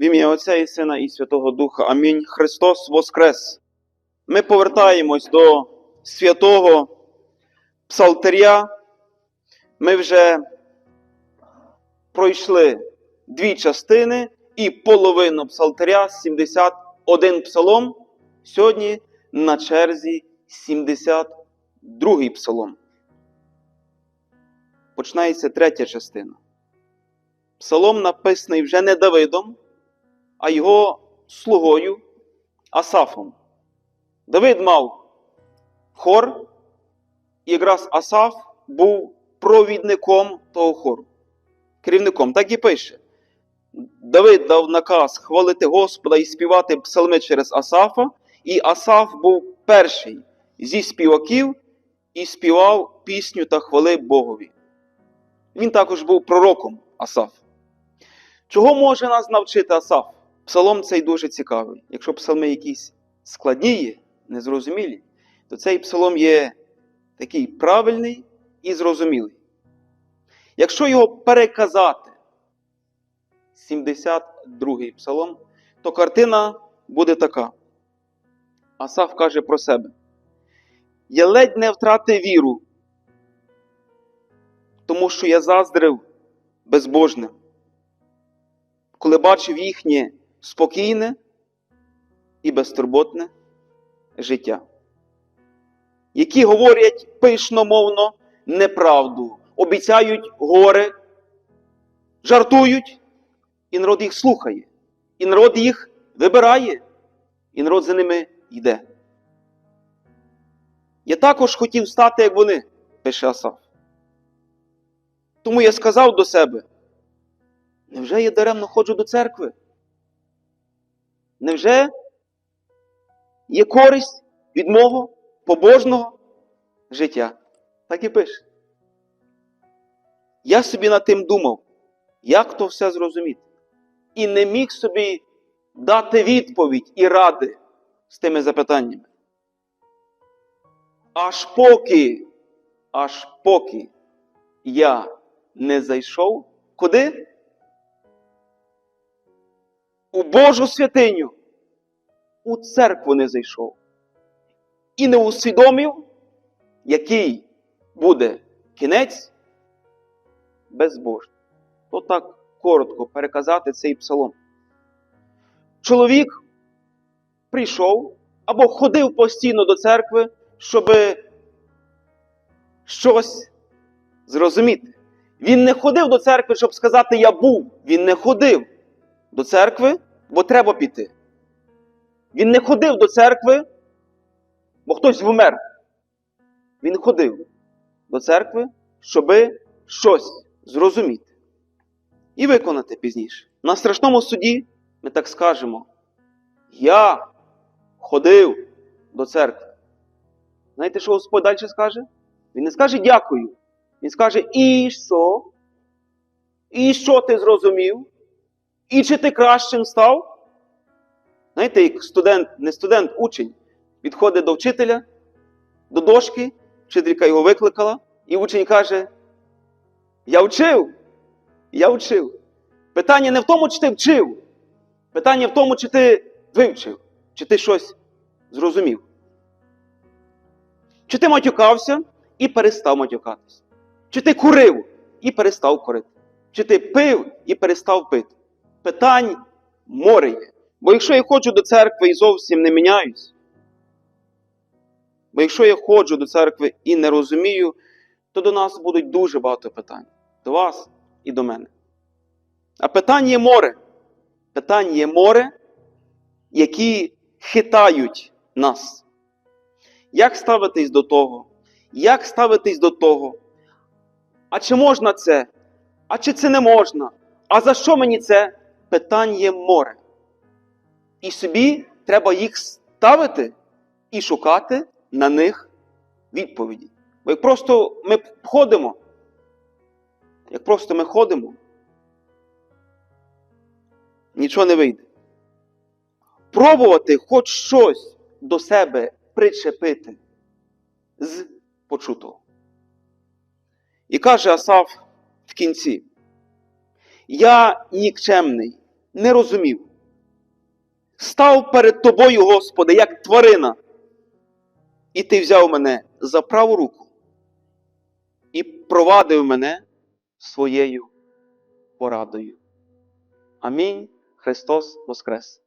В ім'я Отця і Сина і Святого Духа. Амінь. Христос Воскрес. Ми повертаємось до святого Псалтиря. Ми вже пройшли дві частини і половину Псалтиря, 71 псалом. Сьогодні на черзі 72 псалом. Починається третя частина. Псалом написаний вже не Давидом, а його слугою Асафом. Давид мав хор, і якраз Асаф був провідником того хору, керівником. Так і пише. Давид дав наказ хвалити Господа і співати псалми через Асафа, і Асаф був перший зі співаків і співав пісню та хвали Богові. Він також був пророком Асаф. Чого може нас навчити Асаф? Псалом цей дуже цікавий. Якщо псалми якісь складні незрозумілі, то цей псалом є такий правильний і зрозумілий. Якщо його переказати, 72-й псалом, то картина буде така. Асаф каже про себе: Я ледь не втратив віру, тому що я заздрив безбожним, коли бачив їхнє спокійне і безтурботне життя, які говорять пишномовно неправду, обіцяють горе, жартують, і народ їх слухає, і народ їх вибирає, і народ за ними йде. Я також хотів стати, як вони, пише Асаф. Тому я сказав до себе: невже я даремно ходжу до церкви? Невже є користь від мого побожного життя? Так і пише. Я собі над тим думав, як то все зрозуміти. І не міг собі дати відповідь і ради з тими запитаннями. Аж поки, аж поки я не зайшов куди? У Божу святиню, у церкву не зайшов. І не усвідомив, який буде кінець безбожний. То так коротко переказати цей псалом. Чоловік прийшов або ходив постійно до церкви, щоб щось зрозуміти. Він не ходив до церкви, щоб сказати Я був. Він не ходив до церкви, бо треба піти. Він не ходив до церкви, бо хтось вмер. Він ходив до церкви, щоб щось зрозуміти і виконати пізніше. На страшному суді ми так скажемо: Я ходив до церкви. Знаєте, що Господь далі скаже? Він не скаже дякую. Він скаже, і що? І що ти зрозумів? І чи ти кращим став? Знаєте, як студент, не студент, учень, підходить до вчителя, до дошки, вчителька його викликала, і учень каже: Я вчив, я вчив. Питання не в тому, чи ти вчив. Питання в тому, чи ти вивчив, чи ти щось зрозумів. Чи ти матюкався і перестав матюкатися? Чи ти курив і перестав курити? Чи ти пив і перестав пити? Питань море є. Бо якщо я ходжу до церкви і зовсім не міняюсь, бо якщо я ходжу до церкви і не розумію, то до нас будуть дуже багато питань. До вас і до мене. А питань є море. Питань є море, які хитають нас. Як ставитись до того? Як ставитись до того? А чи можна це? А чи це не можна? А за що мені це? Питань є море. І собі треба їх ставити і шукати на них відповіді. Бо як просто ми ходимо, як просто ми ходимо, нічого не вийде. Пробувати хоч щось до себе причепити з почутого. І каже Асаф в кінці: Я нікчемний, не розумів, став перед тобою, Господи, як тварина. І ти взяв мене за праву руку і провадив мене своєю порадою. Амінь. Христос Воскрес!